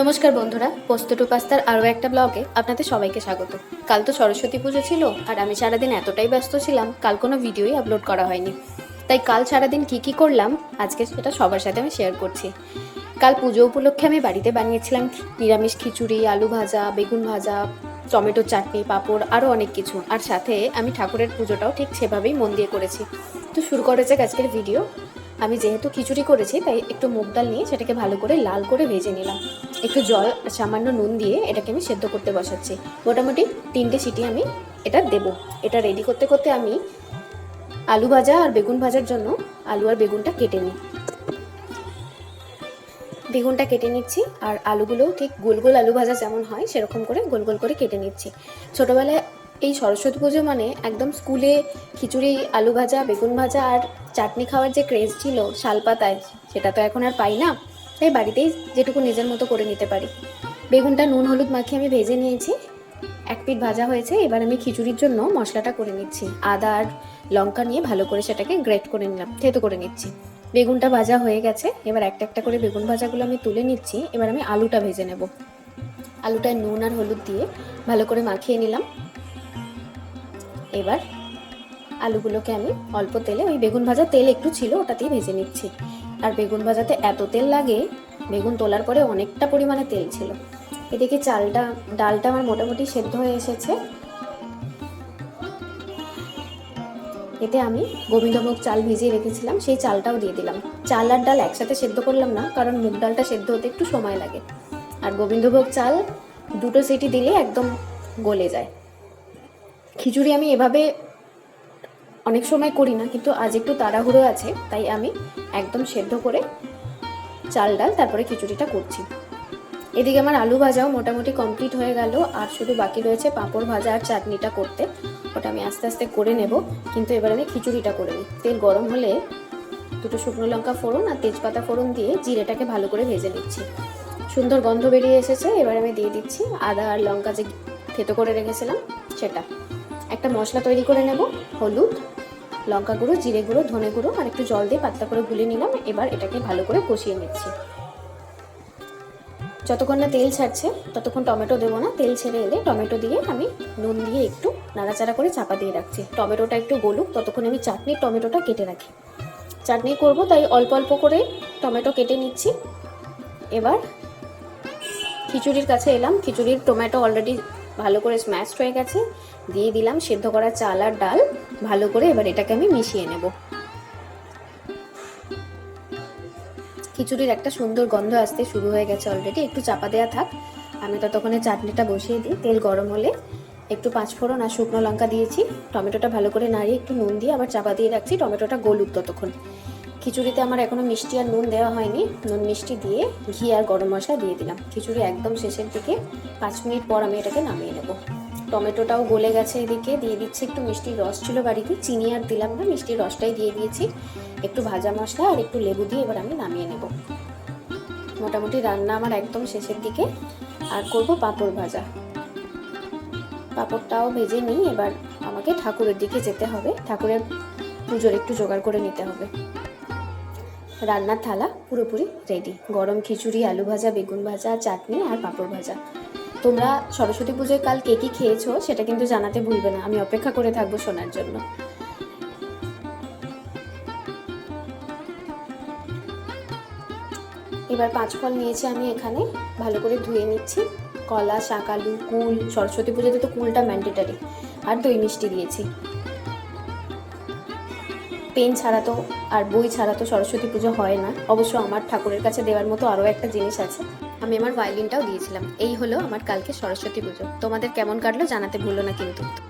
নমস্কার বন্ধুরা, পোস্ত টু পাস্তার আরও একটা ব্লগে আপনাদের সবাইকে স্বাগত। কাল তো সরস্বতী পুজো ছিল, আর আমি সারাদিন এতটাই ব্যস্ত ছিলাম, কাল কোনো ভিডিওই আপলোড করা হয়নি। তাই কাল সারাদিন কি কি করলাম, আজকে সেটা সবার সাথে আমি শেয়ার করছি। কাল পুজো উপলক্ষে আমি বাড়িতে বানিয়েছিলাম নিরামিষ খিচুড়ি, আলু ভাজা, বেগুন ভাজা, টমেটো চাটনি, পাঁপড়, আরও অনেক কিছু। আর সাথে আমি ঠাকুরের পুজোটাও ঠিক সেভাবেই মন দিয়ে করেছি। তো শুরু করেছে আজকের ভিডিও। আমি যেহেতু খিচুড়ি করেছি, তাই একটু মুগ ডাল নিয়ে সেটাকে ভালো করে লাল করে ভেজে নিলাম। একটু জল, সামান্য নুন দিয়ে এটাকে আমি সেদ্ধ করতে বসাচ্ছি। মোটামুটি তিনটে সিটি আমি এটা দেব। এটা রেডি করতে করতে আমি আলু ভাজা আর বেগুন ভাজার জন্য আলু আর বেগুনটা কেটে নিই। বেগুনটা কেটে নিচ্ছি আর আলুগুলোও ঠিক গোল গোল আলু ভাজা যেমন হয়, সেরকম করে গোল গোল করে কেটে নিচ্ছি। ছোটোবেলায় এই সরস্বতী পুজো মানে একদম স্কুলে খিচুড়ি, আলু ভাজা, বেগুন ভাজা আর চাটনি খাওয়ার যে ক্রেজ ছিল শালপাতায়, সেটা তো এখন আর পাই না। তাই বাড়িতেই যেটুকু নিজের মতো করে নিতে পারি। বেগুনটা, নুন, হলুদ মাখিয়ে আমি ভেজে নিয়েছি। এক পিঠ ভাজা হয়েছে, এবার আমি খিচুড়ির জন্য মশলাটা করে নিচ্ছি। আদা আর লঙ্কা নিয়ে ভালো করে সেটাকে গ্রেট করে নিলাম, থেতো করে নিচ্ছি। বেগুনটা ভাজা হয়ে গেছে, এবার একটা একটা করে বেগুন ভাজাগুলো আমি তুলে নিচ্ছি, এবার আমি আলুটা ভেজে নেব। আলুটায় নুন আর হলুদ দিয়ে ভালো করে মাখিয়ে নিলাম। এবার আলুগুলোকে আমি অল্প তেলে, ওই বেগুন ভাজা তেল একটু ছিল ওটাতেই ভেজে নিচ্ছি। আর বেগুন ভাজাতে এত তেল লাগে, বেগুন তোলার পরে অনেকটা পরিমাণে তেল ছিল। এদিকে চালটা, ডালটা আমার মোটামুটি সেদ্ধ হয়ে এসেছে। এতে আমি গোবিন্দভোগ চাল ভিজিয়ে রেখেছিলাম, সেই চালটাও দিয়ে দিলাম। চাল আর ডাল একসাথে সেদ্ধ করলাম না, কারণ মুগ ডালটা সেদ্ধ হতে একটু সময় লাগে। আর গোবিন্দভোগ চাল দুটো সিটি দিলে একদম গলে যায়। খিচুড়ি আমি এভাবে অনেক সময় করি না, কিন্তু আজ একটু তাড়াহুড়ো আছে, তাই আমি একদম সেদ্ধ করে চাল ডাল তারপরে খিচুড়িটা করছি। এদিকে আমার আলু ভাজাও মোটামুটি কমপ্লিট হয়ে গেল, আর শুধু বাকি রয়েছে পাঁপড় ভাজা আর চাটনিটা করতে। ওটা আমি আস্তে আস্তে করে নেব, কিন্তু এবার আমি খিচুড়িটা করে নিই। তেল গরম হলে দুটো শুকনো লঙ্কা ফোড়ন আর তেজপাতা ফোড়ন দিয়ে জিরেটাকে ভালো করে ভেজে নিচ্ছি। সুন্দর গন্ধ বেরিয়ে এসেছে, এবার আমি দিয়ে দিচ্ছি আদা আর লঙ্কা যে থেতো করে রেখেছিলাম সেটা একটা মশলা তৈরি করে নেব, হলুদ, লঙ্কা গুঁড়ো, জিরে গুঁড়ো, ধনে গুঁড়ো, আর একটু জল দিয়ে পাতলা করে গুলে নিলাম। এবার এটাকে ভালো করে কষিয়ে নিচ্ছি। যতক্ষণ না তেল ছাড়ছে, ততক্ষণ টমেটো দেবো না। তেল ছেড়ে এলে টমেটো দিয়ে আমি নুন দিয়ে একটু নাড়াচাড়া করে চাপা দিয়ে রাখছি। টমেটোটা একটু গলুক, ততক্ষণ আমি চাটনির টমেটোটা কেটে রাখি। চাটনি করব, তাই অল্প অল্প করে টমেটো কেটে নিচ্ছি। এবার খিচুড়ির কাছে এলাম। খিচুড়ির টমেটো অলরেডি ভালো করে স্ম্যাশড হয়ে গেছে, দিয়ে দিলাম সেদ্ধ করা চাল আর ডাল, ভালো করে এবার এটাকে আমি মিশিয়ে নেব। খিচুড়ির একটা সুন্দর গন্ধ আসতে শুরু হয়ে গেছে অলরেডি একটু চাপা দেওয়া থাক। আমি ততক্ষণে চাটনিটা বসিয়ে দিই, তেল গরম হলে। একটু পাঁচফোড়ন আর শুকনো লঙ্কা দিয়েছি, টমেটোটা ভালো করে নাড়িয়ে একটু নুন দিয়ে আবার চাপা দিয়ে রাখছি, টমেটোটা গলুক ততক্ষণ। খিচুড়িতে আমার এখনও মিষ্টি আর নুন দেওয়া হয়নি। নুন মিষ্টি দিয়ে ঘি আর গরম মশলা দিয়ে দিলাম। খিচুড়ি একদম শেষের দিকে। পাঁচ মিনিট পর আমি এটাকে নামিয়ে নেব। টমেটোটাও গলে গেছে এদিকে। দিয়ে দিচ্ছি একটু মিষ্টির রস ছিল বাড়িতে। চিনি আর দিলাম না, মিষ্টির রসটাই দিয়ে দিয়েছি। একটু ভাজা মশলা আর একটু লেবু দিয়ে এবার আমি নামিয়ে নেব। মোটামুটি রান্না আমার একদম শেষের দিকে। আর করব পাঁপড় ভাজা। পাঁপড়টাও ভেজে নিই। এবার আমাকে ঠাকুরের দিকে যেতে হবে। ঠাকুরের পুজোর একটু জোগাড় করে নিতে হবে। রান্নার থালা পুরোপুরি রেডি গরম খিচুড়ি, আলু ভাজা, বেগুন ভাজা, চাটনি আর পাঁপড় ভাজা। তোমরা সরস্বতী পুজোয় কাল কে কী খেয়েছো সেটা কিন্তু জানাতে ভুলবে না। আমি অপেক্ষা করে থাকব শোনার জন্য। এবার পাঁচ ফল নিয়েছি আমি এখানে। ভালো করে ধুয়ে নিচ্ছি। কলা, শাক, আলু, কুল। সরস্বতী পুজোতে তো কুলটা ম্যান্ডেটারি আর দই মিষ্টি দিয়েছি। পেন ছাড়া তো আর বই ছাড়া তো সরস্বতী পুজো হয় না। অবশ্য আমার ঠাকুরের কাছে দেওয়ার মতো আরও একটা জিনিস আছে। আমি আমার ভায়োলিনটাও দিয়েছিলাম। এই হলো আমার কালকে সরস্বতী পুজো। তোমাদের কেমন কাটলো জানাতে ভুলো না কিন্তু।